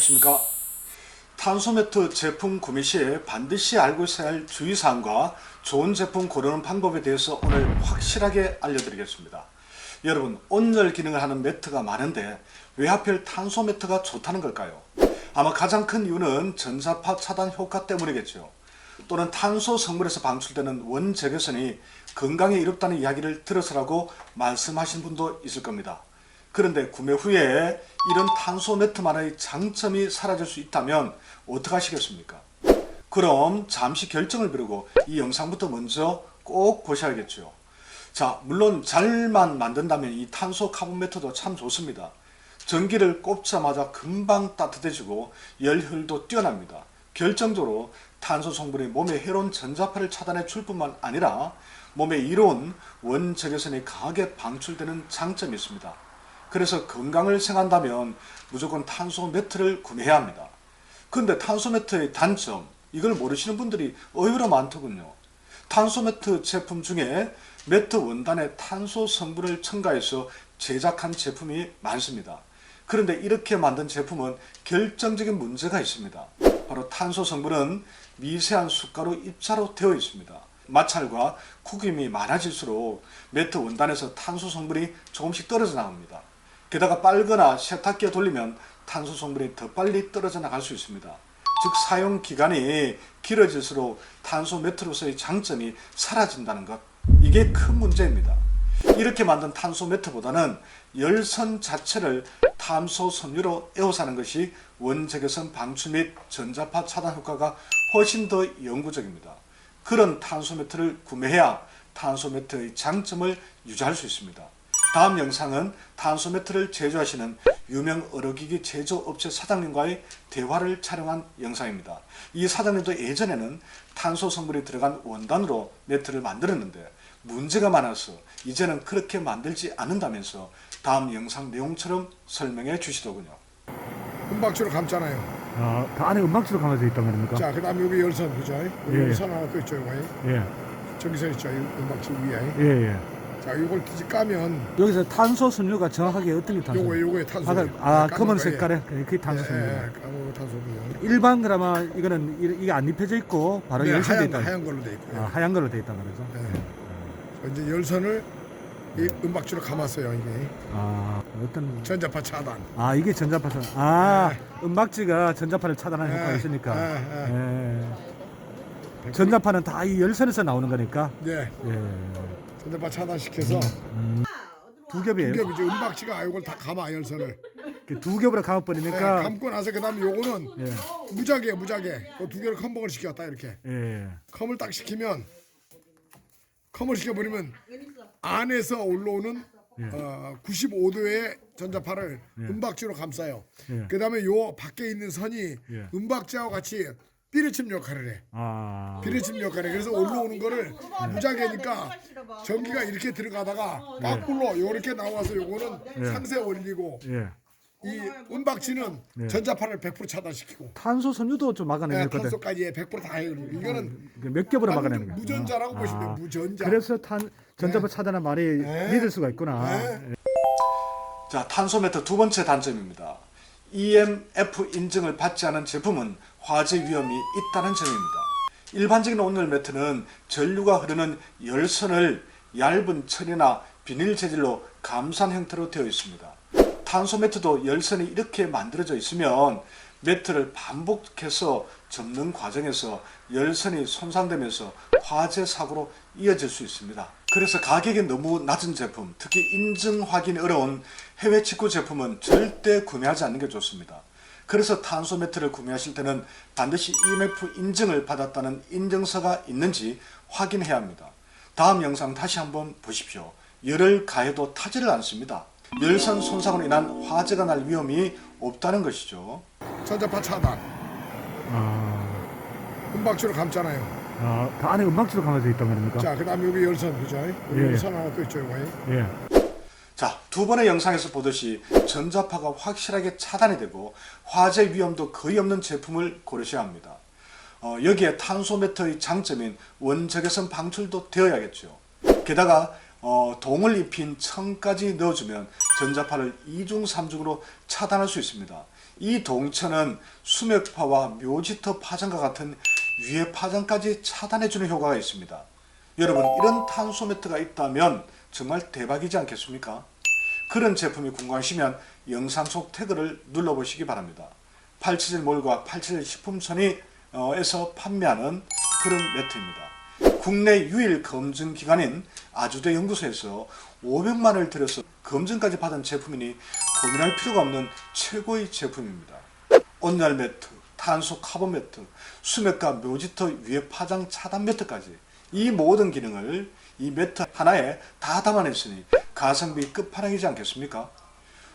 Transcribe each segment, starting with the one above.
안녕하십니까. 탄소매트 제품 구매 시에 반드시 알고 있어야 할 주의사항과 좋은 제품 고르는 방법에 대해서 오늘 확실하게 알려드리겠습니다. 여러분, 온열 기능을 하는 매트가 많은데 왜 하필 탄소 매트가 좋다는 걸까요? 아마 가장 큰 이유는 전자파 차단 효과 때문이겠죠. 또는 탄소 성분에서 방출되는 원적외선이 건강에 이롭다는 이야기를 들어서라고 말씀하신 분도 있을 겁니다. 그런데 구매 후에 이런 탄소 매트만의 장점이 사라질 수 있다면 어떻게 하시겠습니까? 그럼 잠시 결정을 미루고 이 영상부터 먼저 꼭 보셔야겠죠. 자, 물론 잘만 만든다면 이 탄소 카본 매트도 참 좋습니다. 전기를 꼽자마자 금방 따뜻해지고 열혈도 뛰어납니다. 결정적으로 탄소 성분이 몸에 해로운 전자파를 차단해 줄 뿐만 아니라 몸에 이로운 원적외선이 강하게 방출되는 장점이 있습니다. 그래서 건강을 생각한다면 무조건 탄소 매트를 구매해야 합니다. 근데 탄소 매트의 단점, 이걸 모르시는 분들이 의외로 많더군요. 탄소 매트 제품 중에 매트 원단에 탄소 성분을 첨가해서 제작한 제품이 많습니다. 그런데 이렇게 만든 제품은 결정적인 문제가 있습니다. 바로 탄소 성분은 미세한 숫가루 입자로 되어 있습니다. 마찰과 구김이 많아질수록 매트 원단에서 탄소 성분이 조금씩 떨어져 나갑니다. 게다가 빨거나 세탁기에 돌리면 탄소 성분이 더 빨리 떨어져 나갈 수 있습니다. 즉 사용 기간이 길어질수록 탄소 매트로서의 장점이 사라진다는 것. 이게 큰 문제입니다. 이렇게 만든 탄소 매트보다는 열선 자체를 탄소 섬유로 에워싸는 것이 원적외선 방출 및 전자파 차단 효과가 훨씬 더 영구적입니다. 그런 탄소 매트를 구매해야 탄소 매트의 장점을 유지할 수 있습니다. 다음 영상은 탄소 매트를 제조하시는 유명 의료기기 제조업체 사장님과의 대화를 촬영한 영상입니다. 이 사장님도 예전에는 탄소 성분이 들어간 원단으로 매트를 만들었는데 문제가 많아서 이제는 그렇게 만들지 않는다면서 다음 영상 내용처럼 설명해 주시더군요. 은박지로 감잖아요. 아, 그 안에 음악지로 감아져 있단 말입니까? 자, 그 다음에 여기 열선, 그죠? 여기 예. 열선 하나 또 있죠, 이거. 예, 전기선 있죠, 이 은박지 위에. 예, 예. 자, 이걸 뒤지 까면 여기서 탄소 순류가 정확하게 어떤 게 탄소? 요거에 요거에 탄소. 아, 아 검은 색깔에 그게 탄소 순류. 예, 예, 까만 탄소고요. 일반 그라마 이거는 이- 이게 안 입혀져 있고 바로 네, 열선돼 하얀 있다. 하얀 걸로 돼 있고요. 아, 하얀 걸로 돼 있단 말이죠. 예. 이제 열선을 이 은박지로 감았어요, 이게. 아, 어떤 전자파 차단. 아 이게 전자파선. 아, 음박지가 전자파를 차단하는 효과가 예, 있으니까. 예, 예. 전자파는 다 이 열선에서 나오는 거니까. 예. 예. 전자파 차단시켜서 두 겹이에요. 이게 이제 은박지가 이걸 다 감아 열선을. 그두 겹으로 예, 감아버리니까. 감고 나서 그 다음에 요거는 예. 무작위에 무작위. 그두 개를 컴봉을 시켰다 이렇게. 예. 컴을 딱 시키면 컴을 시켜버리면 안에서 올라오는 어, 95도의 전자파를 은박지로 감싸요. 예. 그 다음에 요 밖에 있는 선이 예. 은박지하고 같이 삐르침 역할을 해. 아. 비례침 역할에 그래서 올라오는 거를 무작위니까 전기가 이렇게 들어가다가 거꾸로 요렇게 나와서 요거는 상세 올리고 예. 이 은박지는 전자파를 100% 차단시키고 탄소 섬유도 좀 막아내는 네, 거든. 탄소까지 100%다 해요. 이거는 몇 겹으로 막아내는 거야. 무전자라고 아. 보시면 돼요. 무전자. 그래서 탄 전자파 차단한 말이 네. 믿을 수가 있구나. 네. 자, 탄소 매트 두 번째 단점입니다. EMF 인증을 받지 않은 제품은 화재 위험이 있다는 점입니다. 일반적인 온열 매트는 전류가 흐르는 열선을 얇은 철이나 비닐 재질로 감싼 형태로 되어 있습니다. 탄소 매트도 열선이 이렇게 만들어져 있으면 매트를 반복해서 접는 과정에서 열선이 손상되면서 화재 사고로 이어질 수 있습니다. 그래서 가격이 너무 낮은 제품, 특히 인증 확인이 어려운 해외 직구 제품은 절대 구매하지 않는 게 좋습니다. 그래서 탄소 매트를 구매하실 때는 반드시 EMF 인증을 받았다는 인증서가 있는지 확인해야 합니다. 다음 영상 다시 한번 보십시오. 열을 가해도 타지를 않습니다. 열선 손상으로 인한 화재가 날 위험이 없다는 것이죠. 전자파 차단. 아, 은박지로 감잖아요. 아, 그 안에 음악지로 감아져 있단 말입니까? 자, 그다음에 여기 열선 그죠? 여기 예. 열선 하나 또 있죠, 이거에. 예. 자, 두 번의 영상에서 보듯이 전자파가 확실하게 차단이 되고 화재 위험도 거의 없는 제품을 고르셔야 합니다. 어, 여기에 탄소 매트의 장점인 원적외선 방출도 되어야겠죠. 게다가 어, 동을 입힌 청까지 넣어주면 전자파를 2중, 3중으로 차단할 수 있습니다. 이 동체는 수맥파와 묘지터 파장과 같은 유해 파장까지 차단해주는 효과가 있습니다. 여러분 이런 탄소 매트가 있다면 정말 대박이지 않겠습니까? 그런 제품이 궁금하시면 영상 속 태그를 눌러보시기 바랍니다. 877몰과 877 식품촌이 어, 에서 판매하는 그런 매트입니다. 국내 유일 검증 기관인 아주대 연구소에서 500만 원을 들여서 검증까지 받은 제품이니 고민할 필요가 없는 최고의 제품입니다. 온열 매트, 탄소 카본 매트, 수맥과 묘지터 위에 파장 차단 매트까지 이 모든 기능을 이 매트 하나에 다 담아냈으니 가성비 끝판왕이지 않겠습니까?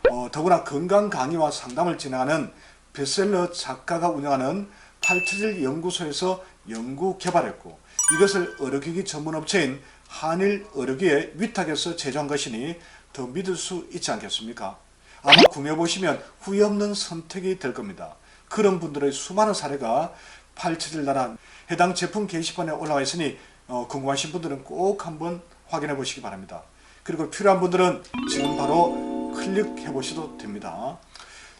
어, 더구나 건강 강의와 상담을 진행하는 베스트셀러 작가가 운영하는 877 연구소에서 연구 개발했고 이것을 의료기기 전문 업체인 한일 의료기에 위탁해서 제조한 것이니 더 믿을 수 있지 않겠습니까? 아마 구매해 보시면 후회 없는 선택이 될 겁니다. 그런 분들의 수많은 사례가 877 나라 해당 제품 게시판에 올라와 있으니 어, 궁금하신 분들은 꼭 한번 확인해 보시기 바랍니다. 그리고 필요한 분들은 지금 바로 클릭해 보셔도 됩니다.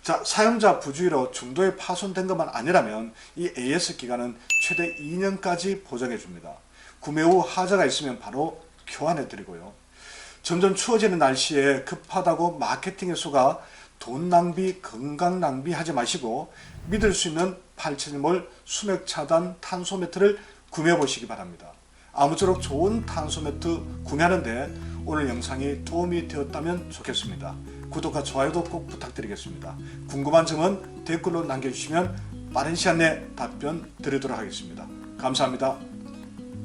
자, 사용자 부주의로 중도에 파손된 것만 아니라면 이 AS 기간은 최대 2년까지 보장해 줍니다. 구매 후 하자가 있으면 바로 교환해 드리고요. 점점 추워지는 날씨에 급하다고 마케팅에 속아 돈 낭비, 건강 낭비 하지 마시고 믿을 수 있는 87몰 수맥 차단 탄소 매트를 구매해 보시기 바랍니다. 아무쪼록 좋은 탄소 매트 구매하는데 오늘 영상이 도움이 되었다면 좋겠습니다. 구독과 좋아요도 꼭 부탁드리겠습니다. 궁금한 점은 댓글로 남겨주시면 빠른 시간 내에 답변 드리도록 하겠습니다. 감사합니다.